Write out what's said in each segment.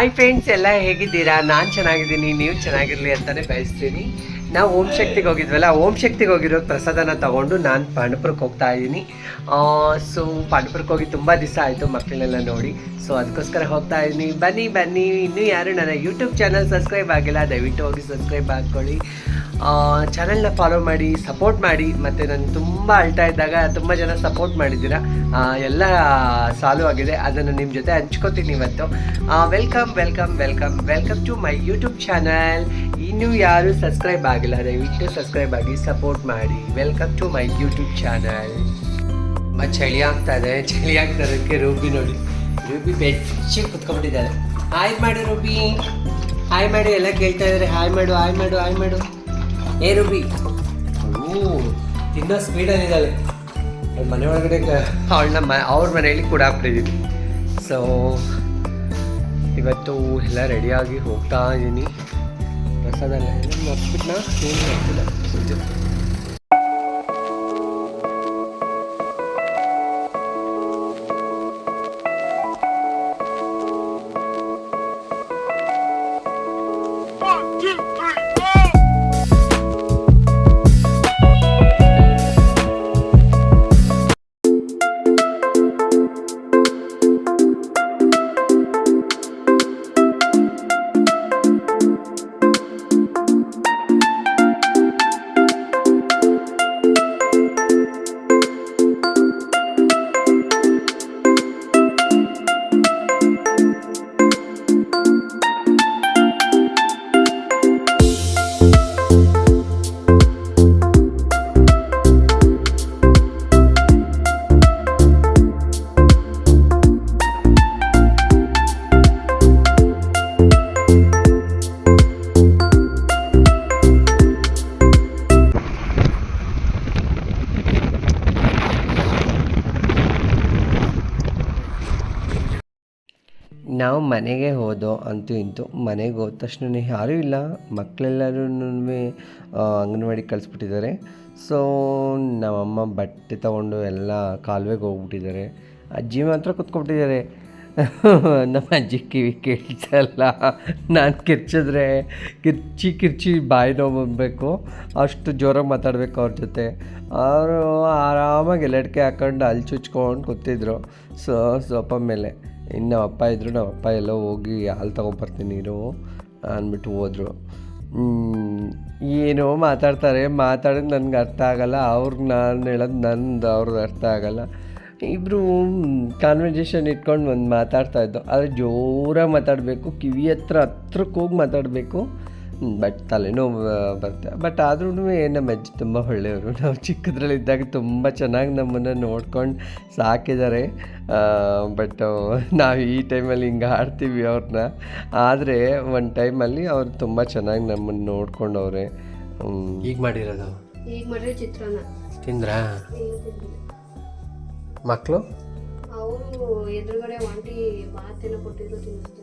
Hi friends ಎಲ್ಲ ಹೇಗಿದ್ದೀರಾ? ನಾನು ಚೆನ್ನಾಗಿದ್ದೀನಿ ನೀವು ಚೆನ್ನಾಗಿರಲಿ ಅಂತಲೇ ಬಯಸ್ತೀನಿ. ನಾವು ಓಂ ಶಕ್ತಿಗೆ ಹೋಗಿದ್ವಲ್ಲ ಓಂ ಶಕ್ತಿಗೆ ಹೋಗಿರೋ ಪ್ರಸಾದನ ತಗೊಂಡು ನಾನು ಪಾಂಡಪುರಕ್ಕೆ ಹೋಗ್ತಾ ಇದ್ದೀನಿ. ಸೊ ಪಾಂಡಪುರಕ್ಕೆ ಹೋಗಿ ತುಂಬ ದಿವಸ ಆಯಿತು ಮಕ್ಕಳನ್ನೆಲ್ಲ ನೋಡಿ. ಸೊ ಅದಕ್ಕೋಸ್ಕರ ಹೋಗ್ತಾ ಇದ್ದೀನಿ. ಬನ್ನಿ ಬನ್ನಿ. ಇನ್ನೂ ಯಾರು ನನ್ನ ಯೂಟ್ಯೂಬ್ ಚಾನಲ್ ಸಬ್ಸ್ಕ್ರೈಬ್ ಆಗಿಲ್ಲ, ದಯವಿಟ್ಟು ಹೋಗಿ ಸಬ್ಸ್ಕ್ರೈಬ್ ಹಾಕ್ಕೊಳ್ಳಿ ಚಾನಲ್ನ ಫಾಲೋ ಮಾಡಿ ಸಪೋರ್ಟ್ ಮಾಡಿ. ಮತ್ತು ನಾನು ತುಂಬ ಅಳ್ತಾ ಇದ್ದಾಗ ತುಂಬ ಜನ ಸಪೋರ್ಟ್ ಮಾಡಿದ್ದೀರಾ? ಎಲ್ಲ ಸಾಲು ಆಗಿದೆ. ಅದನ್ನು ನಿಮ್ಮ ಜೊತೆ ಹಂಚ್ಕೋತೀನಿ ಇವತ್ತು. Welcome welcome welcome welcome to my YouTube channel ಇನ್ನೂ ಯಾರು ಸಬ್ಸ್ಕ್ರೈಬ್ ಆಗಿಲ್ಲ. ದಯವಿಟ್ಟು ಸಬ್ಸ್ಕ್ರೈಬ್ ಆಗಿ ಸಪೋರ್ಟ್ ಮಾಡಿ. Welcome to my YouTube channel ತುಂಬ ಚಳಿ ಆಗ್ತಾ ಇದೆ ಚಳಿ ಆಗ್ತಾ ರೂಬಿ ನೋಡಿ. ರೂಬಿ ಬೆಚ್ಚಿ ಕುತ್ಕೊಂಡ್ಬಿಟ್ಟಿದ್ದಾಳೆ. ಹಾಯ್ ಮಾಡು ರೂಬಿ ಹಾಯ್ ಮಾಡು. ಎಲ್ಲ ಕೇಳ್ತಾ ಇದ್ದಾರೆ. ಹಾಯ್ ಮಾಡು ಹಾಯ್ ಮಾಡು ಹಾಯ್ ಮಾಡು. ಏ ರೂಬಿ ಓ, ತಿನ್ನೋ ಸ್ಪೀಡಲ್ಲಿದ್ದಾಳೆ ಅವ್ಳ್ ಮನೆ ಒಳಗಡೆ ಅವಳನ್ನ ಮ, ಅವ್ರ ಮನೆಯಲ್ಲಿ ಕೂಡ ಹಾಕ್ಬಿಟ್ಟಿದ್ದೀನಿ. ಸೊ ಇವತ್ತು ಎಲ್ಲ ರೆಡಿಯಾಗಿ ಹೋಗ್ತಾ ಇದ್ದೀನಿ. ಪ್ರಸಾದ ಎಲ್ಲ ಎಲ್ಲ ಮರ್ಸ್ಬಿಟ್ನಾ ಏನು ಮರ್ತಿಲ್ಲ ನಾವು ಮನೆಗೆ ಹೋದೋ ಅಂತೂ ಇಂತು ಮನೆಗೆ ಹೋದ ತಕ್ಷಣ ಯಾರೂ ಇಲ್ಲ. ಮಕ್ಕಳೆಲ್ಲರೂ ಅಂಗನವಾಡಿ ಕಳಿಸ್ಬಿಟ್ಟಿದ್ದಾರೆ. ಸೊ ನಮ್ಮಮ್ಮ ಬಟ್ಟೆ ತಗೊಂಡು ಎಲ್ಲ ಕಾಲುವೆಗೆ ಹೋಗ್ಬಿಟ್ಟಿದ್ದಾರೆ. ಅಜ್ಜಿ ಮಾತ್ರ ಕೂತ್ಕೊಬಿಟ್ಟಿದ್ದಾರೆ. ನಮ್ಮ ಅಜ್ಜಿ ಕಿವಿ ಕೇಳಿಸಲ್ಲ. ನಾನು ಕಿರ್ಚಿದ್ರೆ ಕಿರ್ಚಿ ಕಿರ್ಚಿ ಬಾಯಿ ನೋವು ಅಷ್ಟು ಜೋರಾಗಿ ಮಾತಾಡಬೇಕು ಅವ್ರ ಜೊತೆ. ಅವರು ಆರಾಮಾಗಿ ಎಲ್ಲಡ್ಕೆ ಹಾಕೊಂಡು ಅಲ್ಲಿ ಚುಚ್ಕೊಂಡು ಕೂತಿದ್ರು. ಸೊ ಸ್ವಲ್ಪ ಮೇಲೆ. ಇನ್ನು ನಮ್ಮ ಅಪ್ಪ ಇದ್ದರು ನಮ್ಮ ಅಪ್ಪ ಎಲ್ಲ ಹೋಗಿ ಹಾಲು ತೊಗೊಂಬರ್ತೀನಿ ನೀರು ಅಂದ್ಬಿಟ್ಟು ಹೋದರು. ಏನೋ ಮಾತಾಡ್ತಾರೆ, ಮಾತಾಡೋದು ನನಗೆ ಅರ್ಥ ಆಗಲ್ಲ ಅವ್ರಿಗೆ ನಾನು ಹೇಳೋದು ನಂದು ಅವ್ರಿಗೆ ಅರ್ಥ ಆಗಲ್ಲ. ಇಬ್ಬರು ಕಾನ್ವರ್ಸೇಷನ್ ಇಟ್ಕೊಂಡು ಒಂದು ಮಾತಾಡ್ತಾ ಇದ್ದೋ, ಆದರೆ ಜೋರಾಗಿ ಮಾತಾಡಬೇಕು, ಕಿವಿ ಹತ್ರ ಹತ್ರಕ್ಕೆ ಹೋಗಿ ಮಾತಾಡಬೇಕು. ಬಟ್ ತಲೆನೋವು ಬರುತ್ತೆ. ಬಟ್ ಆದ್ರೂ ನಮ್ಮ ಅಜ್ಜಿ ತುಂಬ ಒಳ್ಳೆಯವರು. ನಾವು ಚಿಕ್ಕದ್ರಲ್ಲಿದ್ದಾಗ ತುಂಬ ಚೆನ್ನಾಗಿ ನಮ್ಮನ್ನು ನೋಡ್ಕೊಂಡು ಸಾಕಿದ್ದಾರೆ. ಬಟ್ ನಾವು ಈ ಟೈಮಲ್ಲಿ ಹಿಂಗೆ ಆಡ್ತೀವಿ ಅವ್ರನ್ನ. ಆದರೆ ಒಂದು ಟೈಮಲ್ಲಿ ಅವ್ರು ತುಂಬ ಚೆನ್ನಾಗಿ ನಮ್ಮನ್ನು ನೋಡ್ಕೊಂಡವ್ರೆ. ಈಗ ಮಾಡಿರೋದು? ಈಗ ಮಾಡ್ರೆ ಚಿತ್ರಾನ್ನ. ತಿಂದ್ರಾ? ಮಕ್ಕಳು ಅವರು ಎದುರುಗಡೆ ಒಂಟಿ ಬಾತೆಲ್ಲ ಕೊಟ್ಟಿದ್ರು ತಿನ್ನಿಸ್ತಾರೆ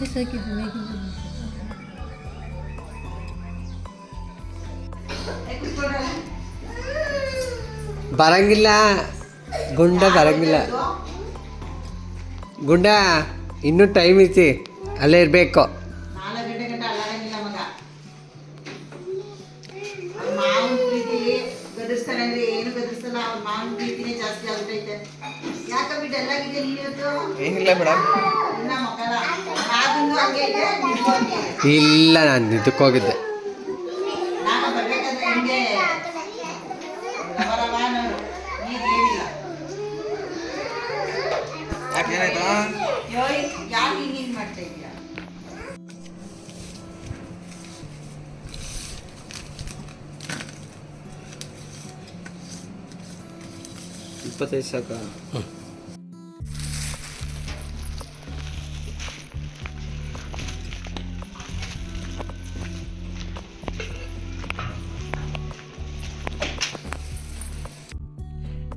ಬಿಸಾಕಿದ್ದೀನಿ ಬರಂಗಿಲ್ಲ. ಗುಂಡ ಬರಂಗಿಲ್ಲ. ಗುಂಡ ಇನ್ನೂ ಟೈಮ್ ಐತಿ. ಅಲ್ಲೇ ಇರಬೇಕು. ಏನಿಲ್ಲ ಮೇಡಮ್ ಇನ್ನ ಮಕ್ಕಳ ರಾಗಂದು ಹಂಗೆ ಇದೆ ನಿಂದು ಹಂಗೆ ಇದೆ. ಇಲ್ಲ ನಾನು ಇದಕ್ಕೆ ಹೋಗಿದ್ದೆ. ನಾನು ಬರ್ಬೇಕಾದ್ರೆ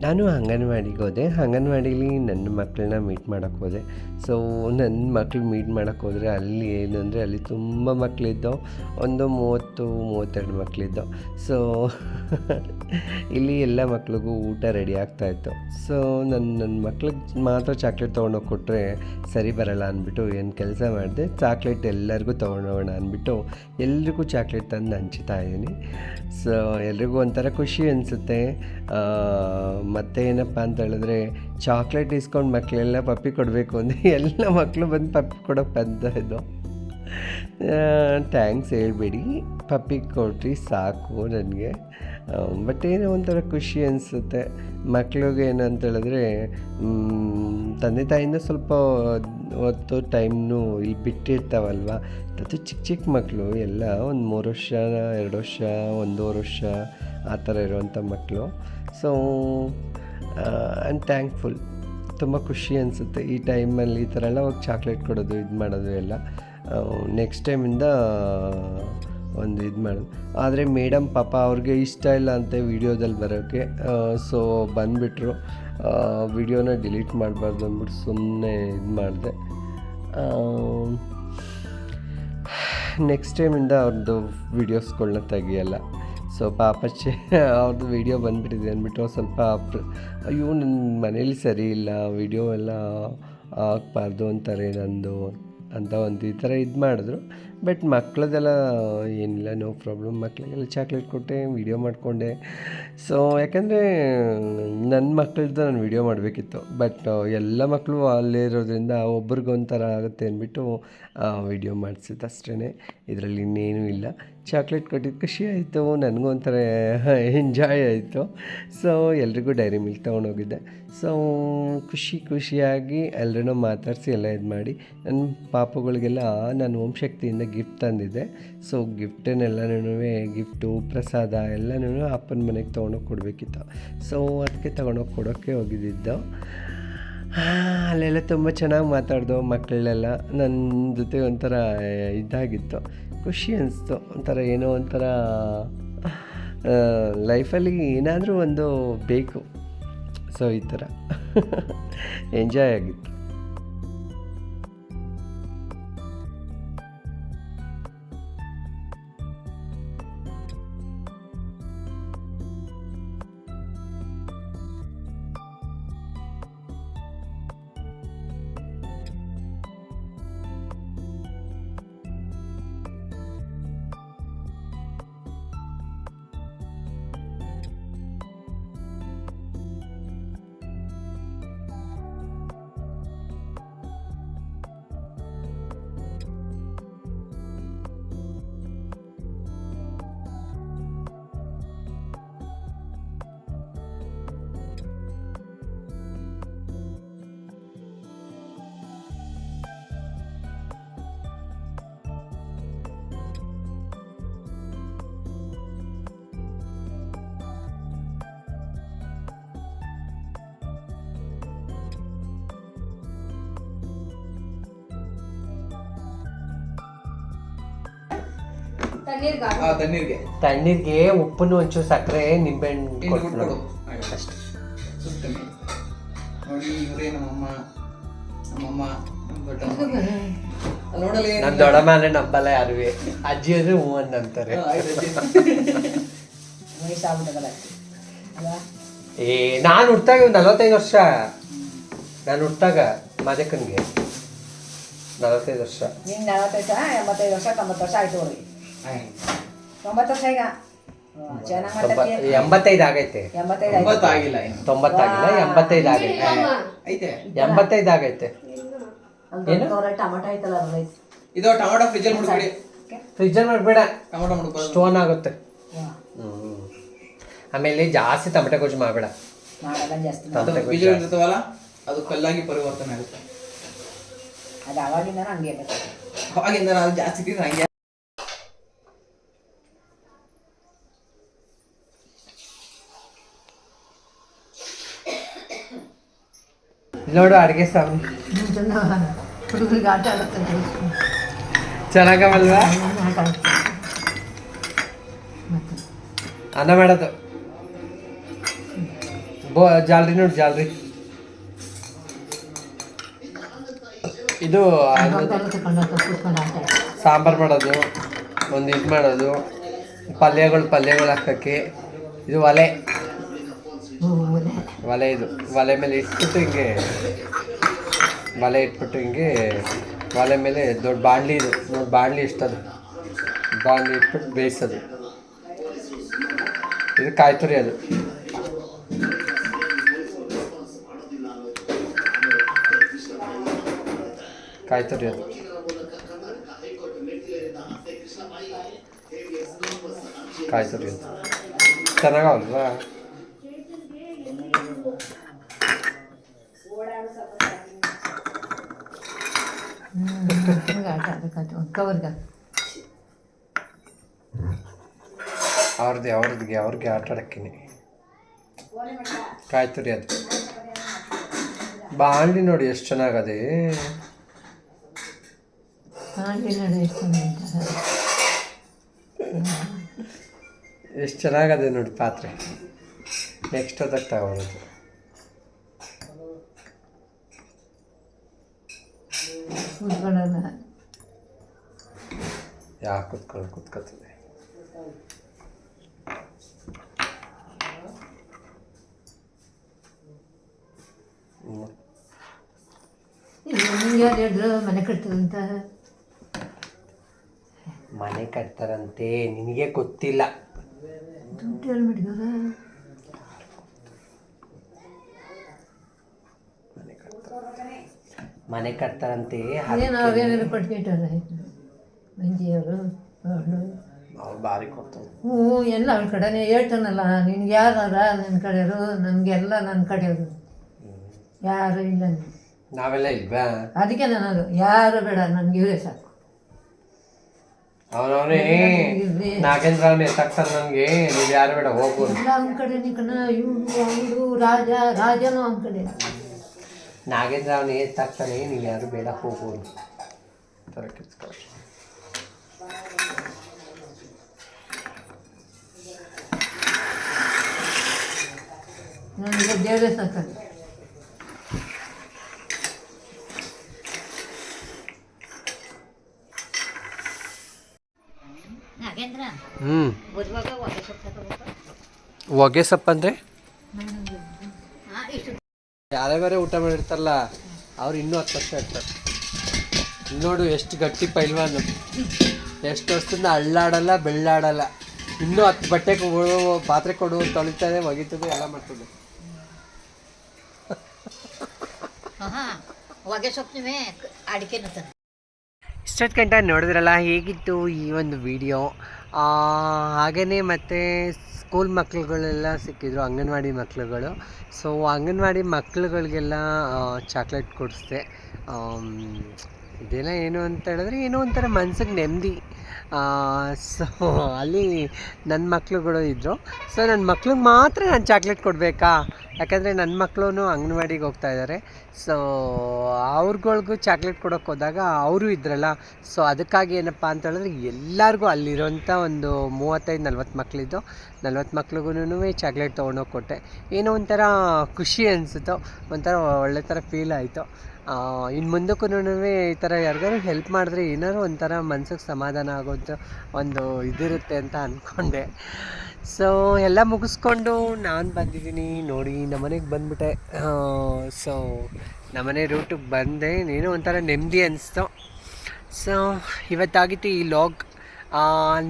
ನಾನು ಅಂಗನವಾಡಿಗೆ ಹೋದೆ. ಅಂಗನವಾಡೀಲಿ ನನ್ನ ಮಕ್ಕಳನ್ನ ಮೀಟ್ ಮಾಡೋಕ್ಕೆ ಹೋದೆ. ಸೊ ನನ್ನ ಮಕ್ಳು ಮೀಟ್ ಮಾಡೋಕ್ಕೆ ಹೋದರೆ ಅಲ್ಲಿ ಏನು ಅಂದರೆ ಅಲ್ಲಿ ತುಂಬ ಮಕ್ಕಳಿದ್ದವು ಒಂದು ಮೂವತ್ತು, ಮೂವತ್ತೆರಡು ಮಕ್ಕಳಿದ್ದವು ಸೊ ಇಲ್ಲಿ ಎಲ್ಲ ಮಕ್ಳಿಗೂ ಊಟ ರೆಡಿ ಆಗ್ತಾಯಿತ್ತು ಸೊ ನನ್ನ ನನ್ನ ಮಕ್ಳಿಗೆ ಮಾತ್ರ ಚಾಕ್ಲೇಟ್ ತೊಗೊಂಡೋಗಿ ಕೊಟ್ಟರೆ ಸರಿ ಬರಲ್ಲ ಅಂದ್ಬಿಟ್ಟು ಏನು ಕೆಲಸ ಮಾಡಿದೆ ಚಾಕ್ಲೇಟ್ ಎಲ್ಲರಿಗೂ ತೊಗೊಂಡೋಗೋಣ ಅಂದ್ಬಿಟ್ಟು ಎಲ್ರಿಗೂ ಚಾಕ್ಲೇಟ್ ತಂದು ಹಂಚ್ತಾ ಇದ್ದೀನಿ. ಸೊ ಎಲ್ರಿಗೂ ಒಂಥರ ಖುಷಿ ಅನಿಸುತ್ತೆ. ಮತ್ತೆ ಏನಪ್ಪ ಅಂತ ಹೇಳಿದ್ರೆ ಚಾಕ್ಲೇಟ್ ಇಸ್ಕೊಂಡು ಮಕ್ಕಳೆಲ್ಲ ಪಪ್ಪಿ ಕೊಡಬೇಕು ಅಂದರೆ ಎಲ್ಲ ಮಕ್ಕಳು ಬಂದು ಪಪ್ಪಿ ಕೊಡೋಕ್ಕೆ ಬಂದ ಇದು. ಥ್ಯಾಂಕ್ಸ್ ಹೇಳ್ಬೇಡಿ. ಪಪ್ಪಿ ಕೊಟ್ರಿ ಸಾಕು ನನಗೆ. ಬಟ್ ಏನೋ ಒಂಥರ ಖುಷಿ ಅನಿಸುತ್ತೆ. ಮಕ್ಳಿಗೆ ಏನಂತ ಹೇಳಿದ್ರೆ ತಂದೆ ತಾಯಿಯಿಂದ ಸ್ವಲ್ಪ ಹೊತ್ತು ಟೈಮ್ನು ಇಲ್ಲಿ ಬಿಟ್ಟಿರ್ತಾವಲ್ವ? ಅದು ಚಿಕ್ಕ ಚಿಕ್ಕ ಮಕ್ಕಳು ಎಲ್ಲ ಒಂದು ಮೂರು ವರ್ಷ, ಎರಡು ವರ್ಷ, ಒಂದೂವರೆ ವರ್ಷ, ಆ ಥರ ಇರುವಂಥ ಮಕ್ಕಳು ಸೊ ಆಮ್ ಥ್ಯಾಂಕ್ಫುಲ್ ತುಂಬ ಖುಷಿ ಅನಿಸುತ್ತೆ ಈ ಟೈಮಲ್ಲಿ ಈ ಥರ ಎಲ್ಲ ಹೋಗಿ ಚಾಕ್ಲೇಟ್ ಕೊಡೋದು, ಇದು ಮಾಡೋದು ಎಲ್ಲ. ನೆಕ್ಸ್ಟ್ ಟೈಮಿಂದ ಒಂದು ಇದು ಮಾಡೋದು ಆದರೆ ಮೇಡಮ್ ಪಾಪ ಅವ್ರಿಗೆ ಇಷ್ಟ ಇಲ್ಲ ಅಂತೆ ವೀಡಿಯೋದಲ್ಲಿ ಬರೋಕ್ಕೆ ಸೊ ಬಂದುಬಿಟ್ರು. ವಿಡಿಯೋನ ಡಿಲೀಟ್ ಮಾಡಬಾರ್ದು ಅಂದ್ಬಿಟ್ಟು ಸುಮ್ಮನೆ ಇದು ಮಾಡಿದೆ. ನೆಕ್ಸ್ಟ್ ಟೈಮಿಂದ ಅವ್ರದ್ದು ವೀಡಿಯೋಸ್ಗಳನ್ನ ತೆಗಿಯಲ್ಲ. ಸೊ ಪಾಪ ಚೆ ಅವ್ರದ್ದು ವೀಡಿಯೋ ಬಂದುಬಿಟ್ಟಿದೆ ಅಂದ್ಬಿಟ್ಟು ಸ್ವಲ್ಪ ಅಯ್ಯೋ ನನ್ನ ಮನೇಲಿ ಸರಿ ಇಲ್ಲ ವಿಡಿಯೋ ಎಲ್ಲ ಹಾಕ್ಬಾರ್ದು ಅಂತಾರೆ ನಂದು. ಅಂತ ಒಂದು ಈ ಥರ ಇದು ಮಾಡಿದ್ರು. ಬಟ್ ಮಕ್ಕಳದೆಲ್ಲ ಏನಿಲ್ಲ ನೋ ಪ್ರಾಬ್ಲಮ್ ಮಕ್ಕಳಿಗೆಲ್ಲ ಚಾಕ್ಲೇಟ್ ಕೊಟ್ಟೆ ವೀಡಿಯೋ ಮಾಡಿಕೊಂಡೆ. ಸೊ ಯಾಕಂದರೆ ನನ್ನ ಮಕ್ಕಳದ್ದು ನಾನು ವೀಡಿಯೋ ಮಾಡಬೇಕಿತ್ತು. ಬಟ್ ಎಲ್ಲ ಮಕ್ಕಳು ಅಲ್ಲೇ ಇರೋದ್ರಿಂದ ಒಬ್ರಿಗೊಂಥರ ಆಗುತ್ತೆ ಅಂದ್ಬಿಟ್ಟು ವೀಡಿಯೋ ಮಾಡಿಸಿದ್ದು ಅಷ್ಟೇ ಇದರಲ್ಲಿ ಇನ್ನೇನೂ ಇಲ್ಲ. ಚಾಕ್ಲೇಟ್ ಕೊಟ್ಟಿದ್ದು ಖುಷಿ ಆಯಿತು. ನನಗೂ ಒಂಥರ ಎಂಜಾಯ್ ಆಯಿತು. ಸೊ ಎಲ್ರಿಗೂ ಡೈರಿ ಮಿಲ್ಕ್ ತೊಗೊಂಡೋಗಿದ್ದೆ ಸೊ ಖುಷಿ ಖುಷಿಯಾಗಿ ಎಲ್ಲರೂ ಮಾತಾಡಿಸಿ ಎಲ್ಲ ಇದು ಮಾಡಿ. ನನ್ನ ಪಾಪುಗಳಿಗೆಲ್ಲ ನಾನು ಓಂ ಶಕ್ತಿಯಿಂದ ಗಿಫ್ಟ್ ತಂದಿದ್ದೆ. ಸೊ ಗಿಫ್ಟನ್ನೆಲ್ಲನೂ ಗಿಫ್ಟು ಪ್ರಸಾದ ಎಲ್ಲನೂ ಅಪ್ಪನ ಮನೆಗೆ ತೊಗೊಂಡೋಗಿ ಕೊಡಬೇಕಿತ್ತು. ಸೊ ಅದಕ್ಕೆ ತೊಗೊಂಡೋಗಿ ಕೊಡೋಕ್ಕೆ ಹೋಗಿದ್ದಿದ್ದು. ಅಲ್ಲೆಲ್ಲ ತುಂಬ ಚೆನ್ನಾಗಿ ಮಾತಾಡ್ದು ಮಕ್ಕಳೆಲ್ಲ ನನ್ನ ಜೊತೆ ಒಂಥರ ಇದಾಗಿತ್ತು ಖುಷಿ ಅನಿಸ್ತು. ಒಂಥರ ಏನೋ ಒಂಥರ ಲೈಫಲ್ಲಿ ಏನಾದರೂ ಒಂದು ಬೇಕು. ಸೊ ಈ ಥರ. ಎಂಜಾಯ್ ಆಗಿತ್ತು. ಆ ತಣ್ಣೀರಿಗೆ. ತಣ್ಣೀರಿಗೆ ಉಪ್ಪನ್ನು ಒಂಚೂರು ಸಕ್ಕರೆ ನಿಂಬೆಹಣ್ಣು ಕೊಟ್ಟು ಕೊಡು. ನೋಡಿ. ಅಷ್ಟೇ. ಸುತ್ತಮಿ ನೋಡಿ ಇವರೇ ನಮ್ಮಮ್ಮ. ನಮ್ಮಮ್ಮ. ನಮ್ಮ ದೊಡ್ಡಮ್ಮ. ಅಲ್ಲಿ ನೋಡಲ್ಲ ಏನು ನಮ್ಮ ದೊಡ್ಡಮ್ಮ ಅಂದ್ರೆ ನಂಬಲ್ಲ ಯಾರುವೆ. ಅಜ್ಜಿ ಅಂದ್ರೆ ಹೂ ಅಂತಾರೆ ಹಾ, ಆಯ್ತು ಅಜ್ಜಿ. ಏ ನಾನು ಹುಟ್ಟಾಗ ಒಂದು ನಲವತ್ತೈದು ವರ್ಷ. ನಾನು ಹುಟ್ಟಾಗ ಮಾದಕ್ಕನಿಗೆ. ನಲವತ್ತೈದು ವರ್ಷ. ನಿನ್ನ ನಲವತ್ತೈದು ವರ್ಷ ಎಂಬತ್ತೈದು ವರ್ಷ ತೊಂಬತ್ತು ವರ್ಷ ಆಯ್ತು ಅವ್ರಿಗೆ ಆಯ್ತು. ತೊಂಬತ್ತು ವರ್ಷ ಈಗ? ಎಂಬತ್ತೈದು ಆಗೈತೆ. ಎಂಬತ್ತೈದು ಆಗಿಲ್ಲ ತೊಂಬತ್ತಾಗಿಲ್ಲ ಎಂಬತ್ತೈದು ಆಗೈತೆ. ಎಂಬತ್ತೈದು ಆಗೈತೆ. ಏನು? ಟೊಮಟೊ ಐತಲ್ಲ ಇದು ಟೊಮಾಟೊ ಫ್ರಿಜ್ಜಲ್ಲಿ ಮುಡ್ಬಿಡಿ ಫ್ರಿಜ್ಜಲ್ಲಿ ಮಾಡಬೇಡ. ಟೊಮಾಟೊ ಮುಡ್ಬೋದು ಸ್ಟೋನ್ ಆಗುತ್ತೆ. ಆಮೇಲೆ ಜಾಸ್ತಿ ಟಮಟೆ ಗೊಜ್ಜು ಮಾಡಬೇಡ. ಅದು ಟೊಮೆಟೊ ಬೀಜ ಗೊಜ್ಜು ಇರ್ತವಲ್ಲ ಅದು ಕಲ್ಲಾಗಿ ಪರಿವರ್ತನೆ ಆಗುತ್ತೆ. ಅದು ಅವಾಗಿಂದ ಹಂಗೆ. ಅವಾಗಿಂದ ಜಾಸ್ತಿ ತಿಂದ್ರೆ ಹಂಗೆ ನೋಡು ಅಡುಗೆ ಸಾಮಾನು ಹುಡುಗರಿಗೆ ಚೆನ್ನಾಗವಲ್ವಾ? ಅನ್ನ ಮಾಡೋದು. ಬೋ, ಜಾಲ್ರಿ ನೋಡಿ, ಜಾಲ್ರಿ. ಇದು. ಸಾಂಬಾರು ಮಾಡೋದು, ಒಂದು ಇದು ಮಾಡೋದು, ಪಲ್ಯಗಳು ಪಲ್ಯಗಳು ಹಾಕಕ್ಕೆ. ಇದು ಒಲೆ. ಒಲೆ. ಒಲೆ ಇದು ಒಲೆ ಮೇಲೆ ಇಟ್ಬಿಟ್ಟು ಹಿಂಗೆ ಒಲೆ ಇಟ್ಬಿಟ್ಟು ಹಿಂಗೆ ಒಲೆ ಮೇಲೆ ದೊಡ್ಡ ಬಾಣಲಿ ಇದು ನೋಡಿ ಬಾಣಲಿ ಇಷ್ಟದು ಬಾಣಲಿ ಇಟ್ಬಿಟ್ಟು ಬೇಯಿಸೋದು ಇದು ಕಾಯಿ ತುರಿ ಅದು ಕಾಯಿ ತುರಿ ಅದು ಕಾಯಿ ತುರಿ ಅದು ಚೆನ್ನಾಗಲ್ವಾ ಹ್ಮ್, ಮಕ್ಳಿಗೆ ಆಟ ಆಡ್ಬೇಕಾಯ್ತು ಒಂದು ಕವರ್ಗೆ. ಅವ್ರದ್ದು ಅವ್ರದ್ದಿಗೆ ಅವ್ರಿಗೆ ಆಟ ಆಡಕ್ಕಿನಿ. ಕಾಯಿ ತುರಿ ಅದು ಬಾಂಡ್ಲಿ ನೋಡಿ ಎಷ್ಟು ಚೆನ್ನಾಗದೆ. ನೋಡಿ ಎಷ್ಟು ಚೆನ್ನಾಗಿ ಎಷ್ಟು ಚೆನ್ನಾಗದೆ ನೋಡಿ ಪಾತ್ರೆ. ನೆಕ್ಸ್ಟ್ ಅದಕ್ಕೆ ತಗೊಳ್ಳೋದು ಯಾಕೆ ಕುತ್ಕೊಳ್ಳಿ ಕುತ್ಕೋತದೆ ಯಾರು ಹೇಳಿದ್ರು ಮನೆ ಕಟ್ತದಂತ ಮನೆ ಕಟ್ತಾರಂತೆ ನಿನಗೆ ಗೊತ್ತಿಲ್ಲ. ದುಡ್ಡು ಮನೆ ಕಟ್ತಾರೆ ಮನೆ ಕಟ್ತಾರಂತೆ ಕೊಟ್ಬಿಟ್ಟಾರೆ ಮಂಜಿಯವರು ಅವಳು ಅವ್ರು ಭಾರಿ ಕೊಡ್ತಾರೆ ಹ್ಞೂ ಎಲ್ಲ ಅವ್ಳ ಕಡೆನೇ ಹೇಳ್ತಾನಲ್ಲ ನಿನ್ಗೆ ಯಾರಾರ ನನ್ನ ಕಡೆಯವರು ನನಗೆಲ್ಲ ನನ್ನ ಕಡೆಯವರು. ಯಾರು ಇಲ್ಲ ನಾವೆಲ್ಲ ಇಲ್ವಾ? ಅದಕ್ಕೆ ನಾನು ಯಾರು ಬೇಡ ನನಗೆ ಇವರೇ ಸಾಕು. ಅವನವನೇ ನಾಗೇಂದ್ರ ಅವನೇ ಎತ್ತಾಕ್ತಾನೆ ನನಗೆ ನೀವು ಯಾರು ಬೇಡ ಹೋಗು ಎಲ್ಲ ಅವನ ಕಡೆ ಇವನು ಅವಳು ರಾಜ ರಾಜನೂ ಅವ್ನ ಕಡೆ. ನಾಗೇಂದ್ರ ಅವನೇ ಎತ್ತಾಕ್ತಾನೆ ನೀವು ಯಾರು ಬೇಡ ಹೋಗು ಅಂತ. ನನಗೆ ದೇವರೇ ಸಾಕಾಗಿ ಹ್ಞೂ ಹೊಗೆ ಸೊಪ್ಪು ಅಂದರೆ? ಯಾರೇ ಬೇರೆ ಊಟ ಮಾಡಿರ್ತಾರಲ್ಲ ಅವ್ರು ಇನ್ನೂ ಹತ್ತು ವರ್ಷ ಇರ್ತಾರೆ. ನೋಡು ಎಷ್ಟು ಗಟ್ಟಿ ಪೈಲ್ವಾನು. ಎಷ್ಟು ವರ್ಷದಿಂದ ಅಳ್ಳಾಡಲ್ಲ ಬೆಳ್ಳಾಡಲ್ಲ. ಇನ್ನೂ ಹತ್ತು ಬಟ್ಟೆ ಪಾತ್ರೆ ಕೊಡು ತೊಳಿತದೆ ಒಗಿತದೆ ಎಲ್ಲ ಮಾಡ್ತದೆ. ಹೊಗೆ ಇಷ್ಟೊತ್ತು ಗಂಟ ನೋಡಿದ್ರಲ್ಲ, ಹೇಗಿತ್ತು ಈ ಒಂದು ವಿಡಿಯೋ? ಹಾಗೆಯೇ ಮತ್ತು ಸ್ಕೂಲ್ ಮಕ್ಕಳುಗಳೆಲ್ಲ ಸಿಕ್ಕಿದ್ರು, ಅಂಗನವಾಡಿ ಮಕ್ಕಳುಗಳು ಸೊ ಅಂಗನವಾಡಿ ಮಕ್ಕಳುಗಳಿಗೆಲ್ಲ ಚಾಕ್ಲೇಟ್ ಕೊಡಿಸ್ದೆ. ಇದೆಲ್ಲ ಏನು ಅಂತ ಹೇಳಿದ್ರೆ ಏನೋ ಒಂಥರ ಮನ್ಸಿಗೆ ನೆಮ್ಮದಿ. ಸೊ ಅಲ್ಲಿ ನನ್ನ ಮಕ್ಳುಗಳು ಇದ್ದರು ಸೊ ನನ್ನ ಮಕ್ಳಿಗೆ ಮಾತ್ರ ನಾನು ಚಾಕ್ಲೇಟ್ ಕೊಡಬೇಕಾ? ಯಾಕಂದರೆ ನನ್ನ ಮಕ್ಕಳು ಅಂಗನವಾಡಿಗೆ ಹೋಗ್ತಾ ಇದ್ದಾರೆ ಸೊ ಅವ್ರುಗಳ್ಗೂ ಚಾಕ್ಲೇಟ್ ಕೊಡೋಕೆ ಹೋದಾಗ ಅವರು ಇದ್ರಲ್ಲ. ಸೊ ಅದಕ್ಕಾಗಿ ಏನಪ್ಪ ಅಂತ ಹೇಳಿದ್ರೆ ಎಲ್ಲರಿಗೂ ಅಲ್ಲಿರೋಂಥ ಒಂದು ಮೂವತ್ತೈದು, ನಲ್ವತ್ತು ಮಕ್ಕಳಿದ್ದು ನಲ್ವತ್ತು ಮಕ್ಳಿಗೂ ಚಾಕ್ಲೇಟ್ ತೊಗೊಂಡೋಗಿ ಕೊಟ್ಟೆ. ಏನೋ ಒಂಥರ ಖುಷಿ ಅನಿಸುತ್ತೋ. ಒಂಥರ ಒಳ್ಳೆ ಥರ ಫೀಲ್ ಆಯಿತು. ಇನ್ನು ಮುಂದಕ್ಕೂ ಈ ಥರ ಯಾರಿಗಾರು ಹೆಲ್ಪ್ ಮಾಡಿದ್ರೆ ಏನಾದ್ರು ಒಂಥರ ಮನ್ಸಿಗೆ ಸಮಾಧಾನ ಆಗೋದು ಒಂದು ಇದಿರುತ್ತೆ ಅಂತ ಅಂದ್ಕೊಂಡೆ ಸೊ ಎಲ್ಲ ಮುಗಿಸ್ಕೊಂಡು ನಾನು ಬಂದಿದ್ದೀನಿ. ನೋಡಿ, ನಮ್ಮನೆಗೆ ಬಂದ್ಬಿಟ್ಟೆ. ಸೊ ನಮ್ಮನೆ ರೂಟಿಗೆ ಬಂದೆ. ಏನೋ ಒಂಥರ ನೆಮ್ಮದಿ ಅನಿಸ್ತು. ಸೊ ಇವತ್ತಾಗಿತ್ತು ಈ ಲಾಗ್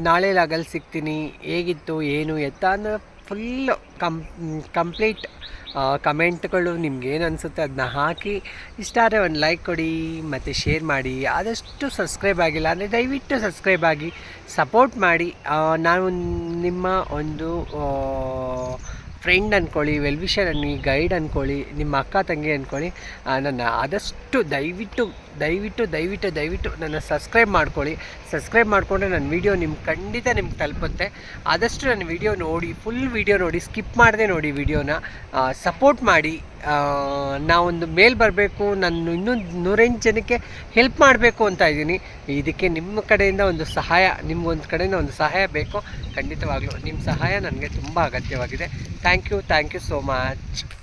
ನಾಳೆ ಲಾಗಲ್ಲಿ ಸಿಗ್ತೀನಿ. ಹೇಗಿತ್ತು, ಏನು, ಎತ್ತ ಅನ್ನೋ ಫುಲ್ಲು ಕಂ ಕಂಪ್ಲೀಟ್ ಕಮೆಂಟ್ಗಳು ನಿಮ್ಗೇನು ಅನಿಸುತ್ತೆ ಅದನ್ನ ಹಾಕಿ. ಇಷ್ಟ ಆದರೆ ಒಂದು ಲೈಕ್ ಕೊಡಿ, ಮತ್ತು ಶೇರ್ ಮಾಡಿ. ಆದಷ್ಟು ಸಬ್ಸ್ಕ್ರೈಬ್ ಆಗಿಲ್ಲ ಅಂದರೆ ದಯವಿಟ್ಟು ಸಬ್ಸ್ಕ್ರೈಬ್ ಆಗಿ ಸಪೋರ್ಟ್ ಮಾಡಿ. ನಾನು ನಿಮ್ಮ ಒಂದು ಫ್ರೆಂಡ್ ಅಂದ್ಕೊಳ್ಳಿ ವೆಲ್ವಿಷರ್ ಅನ್ನಿ ಗೈಡ್ ಅಂದ್ಕೊಳ್ಳಿ ನಿಮ್ಮ ಅಕ್ಕ ತಂಗಿ ಅಂದ್ಕೊಳ್ಳಿ ನನ್ನ ಆದಷ್ಟು ದಯವಿಟ್ಟು ದಯವಿಟ್ಟು ದಯವಿಟ್ಟು ದಯವಿಟ್ಟು ನನ್ನ ಸಬ್ಸ್ಕ್ರೈಬ್ ಮಾಡ್ಕೊಳ್ಳಿ. ಸಬ್ಸ್ಕ್ರೈಬ್ ಮಾಡಿಕೊಂಡ್ರೆ ನನ್ನ ವೀಡಿಯೋ ನಿಮ್ಗೆ ಖಂಡಿತ ನಿಮ್ಗೆ ತಲುಪುತ್ತೆ. ಆದಷ್ಟು ನನ್ನ ವೀಡಿಯೋ ನೋಡಿ ಫುಲ್ ವೀಡಿಯೋ ನೋಡಿ ಸ್ಕಿಪ್ ಮಾಡದೆ ನೋಡಿ ವೀಡಿಯೋನ ಸಪೋರ್ಟ್ ಮಾಡಿ. ನಾವೊಂದು ಮೇಲ್ ಬರಬೇಕು, ನಾನು ಇನ್ನೊಂದು ನೂರೆಂಟು ಜನಕ್ಕೆ ಹೆಲ್ಪ್ ಮಾಡಬೇಕು ಅಂತ ಇದ್ದೀನಿ. ಇದಕ್ಕೆ ನಿಮ್ಮ ಕಡೆಯಿಂದ ಒಂದು ಸಹಾಯ, ನಿಮ್ಗೊಂದು ಕಡೆಯಿಂದ ಒಂದು ಸಹಾಯ ಬೇಕು. ಖಂಡಿತವಾಗ್ಲೂ ನಿಮ್ಮ ಸಹಾಯ ನನಗೆ ತುಂಬ ಅಗತ್ಯವಾಗಿದೆ. Thank you thank you so much